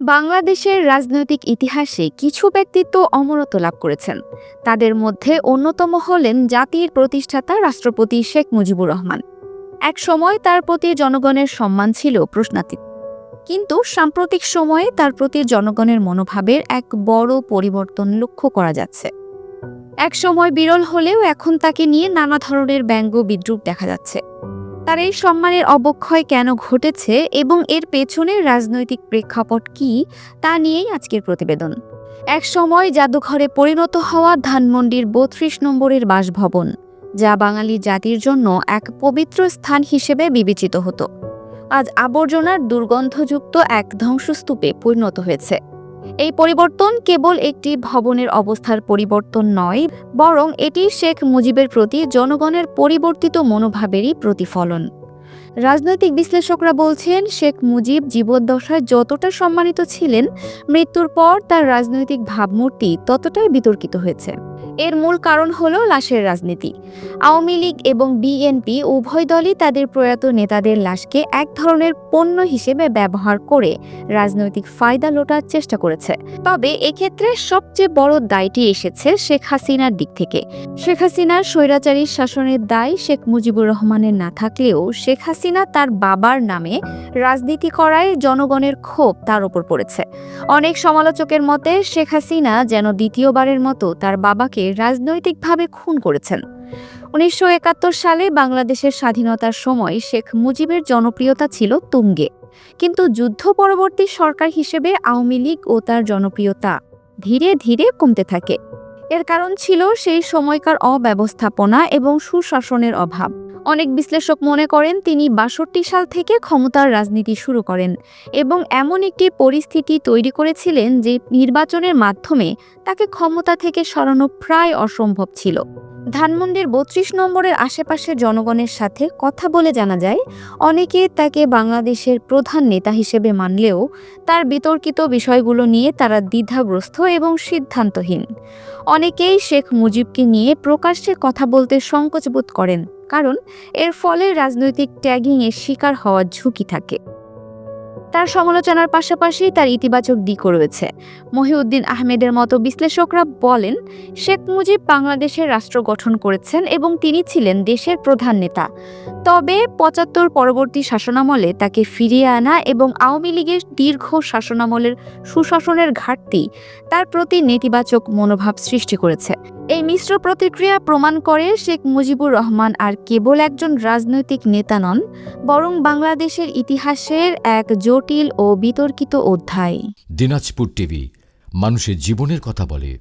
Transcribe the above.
বাংলাদেশের রাজনৈতিক ইতিহাসে কিছু ব্যক্তিত্ব অমরত্ব লাভ করেছেন। তাদের মধ্যে অন্যতম হলেন জাতির প্রতিষ্ঠাতা রাষ্ট্রপতি শেখ মুজিবুর রহমান। এক সময় তার প্রতি জনগণের সম্মান ছিল প্রশ্নাতীত। কিন্তু সাম্প্রতিক সময়ে তার প্রতি জনগণের মনোভাবের এক বড় পরিবর্তন লক্ষ্য করা যাচ্ছে। এক সময় বিরল হলেও এখন তাকে নিয়ে নানা ধরনের ব্যঙ্গ বিদ্রুপ দেখা যাচ্ছে। তার এই সম্মানের অবক্ষয় কেন ঘটেছে এবং এর পেছনের রাজনৈতিক প্রেক্ষাপট কি, তা নিয়েই আজকের প্রতিবেদন। এক সময় জাদুঘরে পরিণত হওয়া ধানমন্ডির বত্রিশ নম্বরের বাসভবন, যা বাঙালি জাতির জন্য এক পবিত্র স্থান হিসেবে বিবেচিত হতো। আজ আবর্জনার দুর্গন্ধযুক্ত এক ধ্বংসস্তূপে পরিণত হয়েছে। এই পরিবর্তন কেবল একটি ভবনের অবস্থার পরিবর্তন নয়, বরং এটি শেখ মুজিবের প্রতি জনগণের পরিবর্তিত মনোভাবেরই প্রতিফলন। রাজনৈতিক বিশ্লেষকরা বলছেন, শেখ মুজিব জীবদ্দশায় যতটা সম্মানিত ছিলেন, মৃত্যুর পর তার রাজনৈতিক ভাবমূর্তি ততটাই বিতর্কিত হয়েছে। এর মূল কারণ হল লাশের রাজনীতি। আওয়ামী লীগ এবং বিএনপি উভয় দলই তাদের প্রয়াত নেতাদের লাশকে এক ধরনের পণ্য হিসেবে ব্যবহার করে রাজনৈতিক ফায়দা লোটার চেষ্টা করেছে। তবে এক্ষেত্রে সবচেয়ে বড় দায়টি এসেছে শেখ হাসিনার দিক থেকে। শেখ হাসিনার স্বৈরাচারী শাসনের দায় শেখ মুজিবুর রহমানের না থাকলেও শেখ হাসিনা তার বাবার নামে রাজনীতি করায় জনগণের ক্ষোভ তার উপর পড়েছে। অনেক সমালোচকের মতে শেখ হাসিনা যেন দ্বিতীয়বারের মতো তার বাবাকে রাজনৈতিকভাবে খুন করেছেন। উনিশশো একাত্তর সালে বাংলাদেশের স্বাধীনতার সময় শেখ মুজিবের জনপ্রিয়তা ছিল তুঙ্গে। কিন্তু যুদ্ধ পরবর্তী সরকার হিসেবে আওয়ামী লীগ ও তার জনপ্রিয়তা ধীরে ধীরে কমতে থাকে। এর কারণ ছিল সেই সময়কার অব্যবস্থাপনা এবং সুশাসনের অভাব। অনেক বিশ্লেষক মনে করেন তিনি বাষট্টি সাল থেকে ক্ষমতার রাজনীতি শুরু করেন এবং এমন একটি পরিস্থিতি তৈরি করেছিলেন যে নির্বাচনের মাধ্যমে তাকে ক্ষমতা থেকে সরানো প্রায় অসম্ভব ছিল। ধানমন্ডির বত্রিশ নম্বরের আশেপাশের জনগণের সাথে কথা বলে জানা যায়, অনেকে তাকে বাংলাদেশের প্রধান নেতা হিসেবে মানলেও তার বিতর্কিত বিষয়গুলো নিয়ে তারা দ্বিধাগ্রস্ত এবং সিদ্ধান্তহীন। অনেকেই শেখ মুজিবকে নিয়ে প্রকাশ্যে কথা বলতে সংকোচবোধ করেন, কারণ এর ফলে রাজনৈতিক ট্যাগিংয়ের শিকার হওয়ার ঝুঁকি থাকে। তার সমালোচনার পাশাপাশি তার ইতিবাচক দিকও রয়েছে। মহিউদ্দিন আহমেদের মতো বিশ্লেষকরা বলেন, শেখ মুজিব বাংলাদেশের রাষ্ট্র গঠন করেছেন এবং তিনি ছিলেন দেশের প্রধান নেতা। তবে পঁচাত্তর পরবর্তী শাসনামলে তাকে ফিরিয়ে আনা এবং আওয়ামী লীগের দীর্ঘ শাসনামলের সুশাসনের ঘাটতি তার প্রতি নেতিবাচক মনোভাব সৃষ্টি করেছে। এই মিশ্র প্রতিক্রিয়া প্রমাণ করে শেখ মুজিবুর রহমান আর কেবল একজন রাজনৈতিক নেতা নন, বরং বাংলাদেশের ইতিহাসের এক জটিল ও বিতর্কিত অধ্যায়। দিনাজপুর টিভি, মানুষের জীবনের কথা বলে।